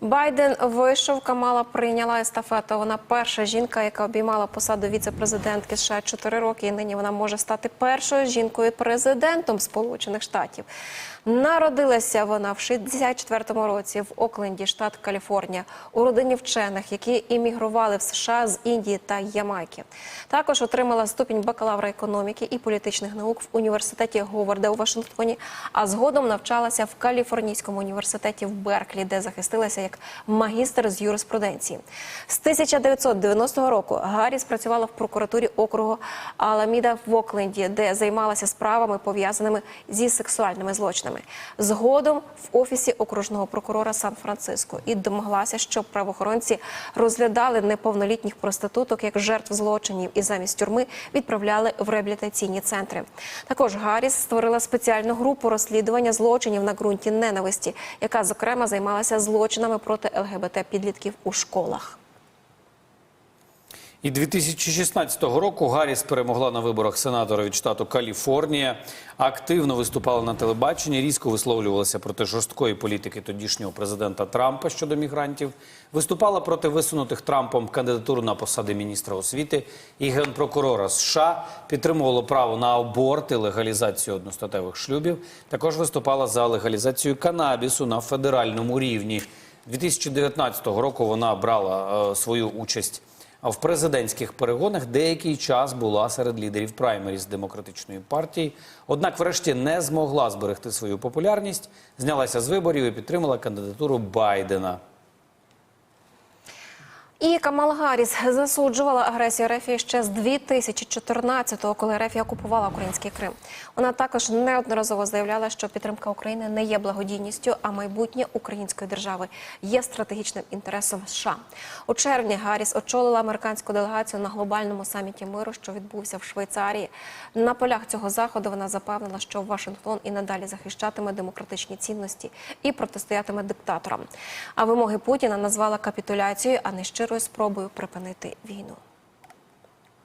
Байден вийшов, Камала прийняла естафету. Вона перша жінка, яка обіймала посаду віце-президентки США 4 роки. І нині вона може стати першою жінкою президентом Сполучених Штатів. Народилася вона в 64-му році в Окленді, штат Каліфорнія, у родині вчених, які іммігрували в США з Індії та Ямайки. Також отримала ступінь бакалавра економіки і політичних наук в університеті Говарда у Вашингтоні, а згодом навчалася в Каліфорнійському університеті в Берклі, де захистилася як магістр з юриспруденції. З 1990 року Гарріс працювала в прокуратурі округу Аламіда в Окленді, де займалася справами пов'язаними зі сексуальними злочинами. Згодом в офісі окружного прокурора Сан-Франциско і домоглася, щоб правоохоронці розглядали неповнолітніх проституток як жертв злочинів і замість тюрми відправляли в реабілітаційні центри. Також Гарріс створила спеціальну групу розслідування злочинів на ґрунті ненависті, яка зокрема займалася злочинами проти ЛГБТ підлітків у школах. І 2016 року Гарріс перемогла на виборах сенатора від штату Каліфорнія. Активно виступала на телебаченні, різко висловлювалася проти жорсткої політики тодішнього президента Трампа щодо мігрантів. Виступала проти висунутих Трампом кандидатур на посади міністра освіти і генпрокурора США. Підтримувала право на аборт і легалізацію одностатевих шлюбів. Також виступала за легалізацію канабісу на федеральному рівні. 2019 року вона брала е, свою участь в президентських перегонах деякий час була серед лідерів праймеріз демократичної партії. Однак, врешті, не змогла зберегти свою популярність, знялася з виборів і підтримала кандидатуру Байдена. І Камала Гарріс засуджувала агресію РФ ще з 2014-го, коли РФ окупувала український Крим. Вона також неодноразово заявляла, що підтримка України не є благодійністю, а майбутнє української держави є стратегічним інтересом США. У червні Гарріс очолила американську делегацію на глобальному саміті миру, що відбувся в Швейцарії. На полях цього заходу вона запевнила, що Вашингтон і надалі захищатиме демократичні цінності і протистоятиме диктаторам. А вимоги Путіна назвала капітуляцією, а не щирою спробою припинити війну.